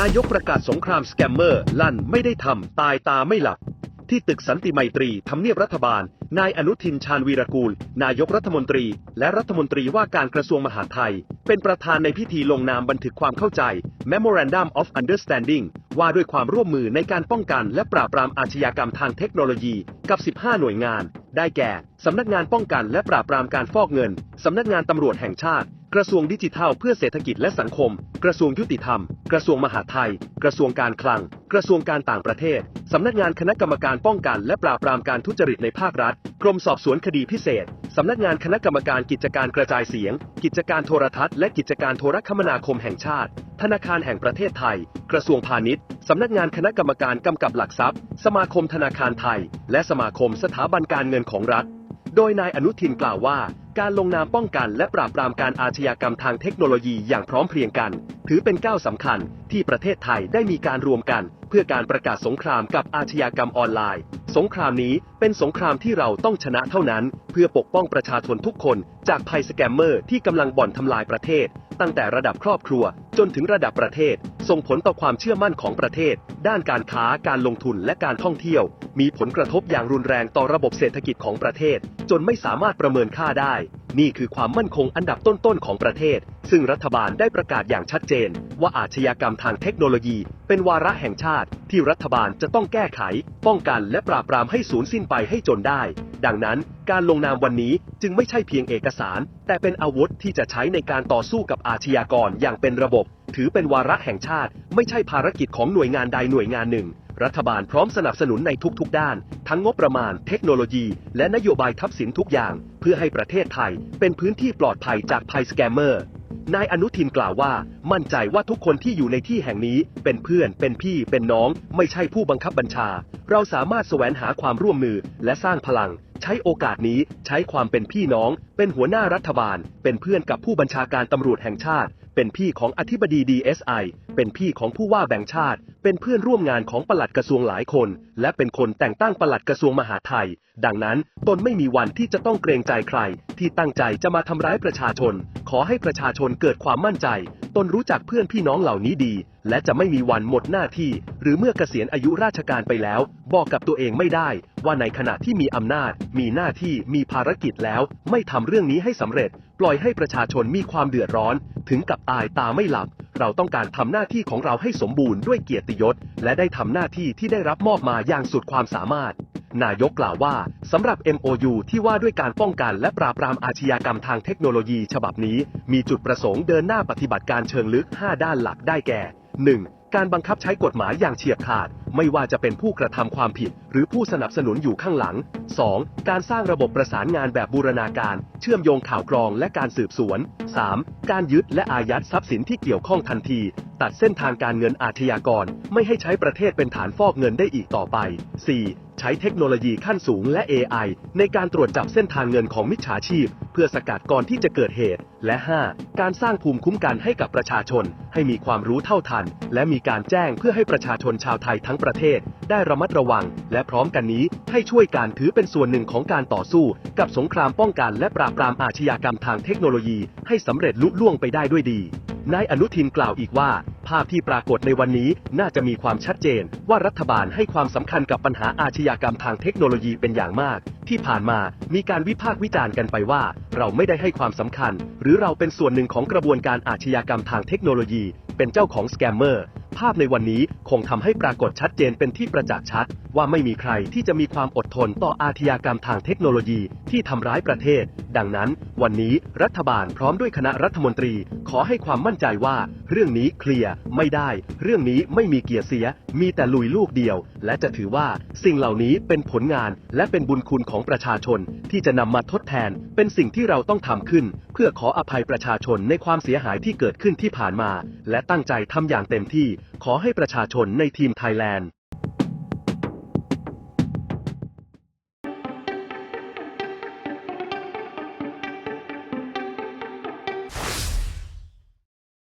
นายกประกาศสงครามสแกมเมอร์ ลั่นไม่ได้ทำตายตาไม่หลับ ที่ตึกสันติไมตรีทำเนียบรัฐบาล นายอนุทินชาญวีรกูล นายกรัฐมนตรี และรัฐมนตรีว่าการกระทรวงมหาดไทย เป็นประธานในพิธีลงนามบันทึกความเข้าใจ Memorandum of Understanding ว่าด้วยความร่วมมือในการป้องกัน และปราบปรามอาชญากรรมทางเทคโนโลยีกับ 15 หน่วยงาน ได้แก่ สำนักงานป้องกันและปราบปรามการฟอกเงิน สำนักงานตำรวจแห่งชาติ กระทรวงดิจิทัลเพื่อเศรษฐกิจและสังคม กระทรวงยุติธรรม กระทรวงมหาดไทย กระทรวงการคลัง กระทรวงการต่างประเทศ สำนักงานคณะกรรมการป้องกัน และปราบปรามการทุจริตในภาครัฐ กรมสอบสวนคดีพิเศษ สำนักงานคณะกรรมการกิจการกระจายเสียง กิจการโทรทัศน์และกิจการโทรคมนาคมแห่งชาติ ธนาคารแห่งประเทศไทย กระทรวงพาณิชย์ สำนักงานคณะกรรมการกำกับหลักทรัพย์ สมาคมธนาคารไทย และสมาคมสถาบันการเงินของรัฐ โดยนายอนุทินกล่าวว่า การลงนามป้องกันและปราบปรามการอาชญากรรมทางเทคโนโลยีอย่างพร้อมเพรียงกัน ถือเป็นก้าวสำคัญที่ประเทศไทยได้มีการรวมกัน เพื่อการประกาศสงครามกับอาชญากรรมออนไลน์ สงครามนี้เป็นสงครามที่เราต้องชนะเท่านั้น เพื่อปกป้องประชาชนทุกคน จากภัยสแกมเมอร์ที่กำลังบ่อนทำลายประเทศ ตั้งแต่ระดับครอบครัว จนถึงระดับประเทศ ส่งผลต่อความเชื่อมั่นของประเทศ ด้านการค้าการลงทุนและการท่องเที่ยว มีผลกระทบอย่างรุนแรงต่อระบบเศรษฐกิจของประเทศ จนไม่สามารถประเมินค่าได้ นี่คือความมั่นคงอันดับต้นๆของประเทศ ซึ่งรัฐบาลได้ประกาศอย่างชัดเจน ว่าอาชญากรรมทางเทคโนโลยี เป็นวาระแห่งชาติ ที่รัฐบาลจะต้องแก้ไข ป้องกันและปราบปรามให้สูญสิ้นไปให้จนได้ ดังนั้น การลงนามวันนี้จึงไม่ใช่เพียงเอกสาร แต่เป็นอาวุธที่จะใช้ในการต่อสู้กับอาชญากรอย่างเป็นระบบ ถือเป็นวาระแห่งชาติ ไม่ใช่ภารกิจของหน่วยงานใดหน่วยงานหนึ่ง รัฐบาลพร้อมสนับสนุนในทุกๆด้าน ทั้งงบประมาณ เทคโนโลยี และนโยบายทับสินทุกอย่าง เพื่อให้ประเทศไทย เป็นพื้นที่ปลอดภัยจากภัยสแกมเมอร์ นายอนุทินกล่าวว่า มั่นใจว่าทุกคนที่อยู่ในที่แห่งนี้ เป็นเพื่อน เป็นพี่ เป็นน้อง ไม่ใช่ผู้บังคับบัญชา เราสามารถแสวงหาความร่วมมือ และสร้างพลัง ใช้โอกาสนี้ ใช้ความเป็นพี่น้อง เป็นหัวหน้ารัฐบาล เป็นเพื่อนกับผู้บัญชาการตำรวจแห่งชาติ เป็นพี่ของอธิบดีเอสไอเป็นพี่ของผู้ว่าแบ่งชาติ เป็นเพื่อนร่วมงานของปลัดกระทรวงหลายคน และเป็นคนแต่งตั้งปลัดกระทรวงมหาดไทย ดังนั้นตนไม่มีวันที่จะต้องเกรงใจใคร ที่ตั้งใจจะมาทำร้ายประชาชน ขอให้ประชาชนเกิดความมั่นใจ ตนรู้จักเพื่อนพี่น้องเหล่านี้ดี และจะไม่มีวันหมดหน้าที่ หรือเมื่อเกษียณอายุราชการไปแล้ว บอกกับตัวเองไม่ได้ ว่าในขณะที่มีอำนาจ มีหน้าที่มีภารกิจแล้ว ไม่ทำเรื่องนี้ให้สำเร็จ ปล่อยให้ประชาชนมีความเดือดร้อน ถึงกับอายตาไม่หลับ เราต้องการทำหน้าที่ของเราให้สมบูรณ์ด้วยเกียรติยศ และได้ทำหน้าที่ที่ได้รับมอบมาอย่างสุดความสามารถ นายกกล่าวว่าสำหรับ MOU ที่ว่าด้วยการป้องกันและปราบปรามอาชญากรรมทางเทคโนโลยีฉบับนี้ มีจุดประสงค์เดินหน้าปฏิบัติการเชิงลึก 5 ด้านหลักได้แก่ 1. การบังคับใช้กฎหมายอย่างเฉียบขาด ไม่ว่าจะเป็นผู้กระทำความผิด หรือผู้สนับสนุนอยู่ข้างหลัง 2. การสร้างระบบประสานงานแบบบูรณาการ เชื่อมโยงข่าวกรองและการสืบสวน 3. การยึดและอายัดทรัพย์สินที่เกี่ยวข้องทันที ตัดเส้นทางการเงินอาชญากร ไม่ให้ใช้ประเทศเป็นฐานฟอกเงินได้อีกต่อไป 4. ใช้เทคโนโลยีขั้นสูงและ AI ในการตรวจจับเส้นทางเงินของมิจฉาชีพ เพื่อสกัดก่อนที่จะเกิดเหตุ และ 5. การสร้างภูมิคุ้มกันให้กับประชาชน ให้มีความรู้เท่าทัน และมีการแจ้งเพื่อให้ประชาชนชาวไทยทั้งประเทศได้ระมัดระวัง และพร้อมกันนี้ให้ช่วยการถือเป็นส่วนหนึ่งของการต่อสู้ กับสงครามป้องกันและปราบปรามอาชญากรรมทางเทคโนโลยีให้สำเร็จลุล่วงไปได้ด้วยดีนายอนุทินกล่าวอีกว่า ภาพที่ปรากฏในวันนี้น่าจะมีความชัดเจน ว่ารัฐบาลให้ความสำคัญกับปัญหาอาชญากรรมทางเทคโนโลยีเป็นอย่างมาก ที่ผ่านมามีการวิพากษ์วิจารณ์กันไปว่า เราไม่ได้ให้ความสำคัญ หรือเราเป็นส่วนหนึ่งของกระบวนการอาชญากรรมทางเทคโนโลยี เป็นเจ้าของสแกมเมอร์ ภาพในวันนี้คงทำให้ปรากฏชัดเจนเป็นที่ประจักษ์ชัด ว่าไม่มีใครที่จะมีความอดทนต่ออาชญากรรมทางเทคโนโลยีที่ทำร้ายประเทศ ดังนั้น วันนี้รัฐบาลพร้อมด้วยคณะรัฐมนตรี ขอให้ความมั่นใจว่า เรื่องนี้เคลียร์ไม่ได้ เรื่องนี้ไม่มีเกียร์เสีย มีแต่ลุยลูกเดียว และจะถือว่าสิ่งเหล่านี้เป็นผลงานและเป็นบุญคุณของประชาชน ที่จะนำมาทดแทน เป็นสิ่งที่เราต้องทำขึ้น เพื่อขออภัยประชาชนในความเสียหายที่เกิดขึ้นที่ผ่านมา และตั้งใจทำอย่างเต็มที่ ขอให้ประชาชนในทีมไทยแลนด์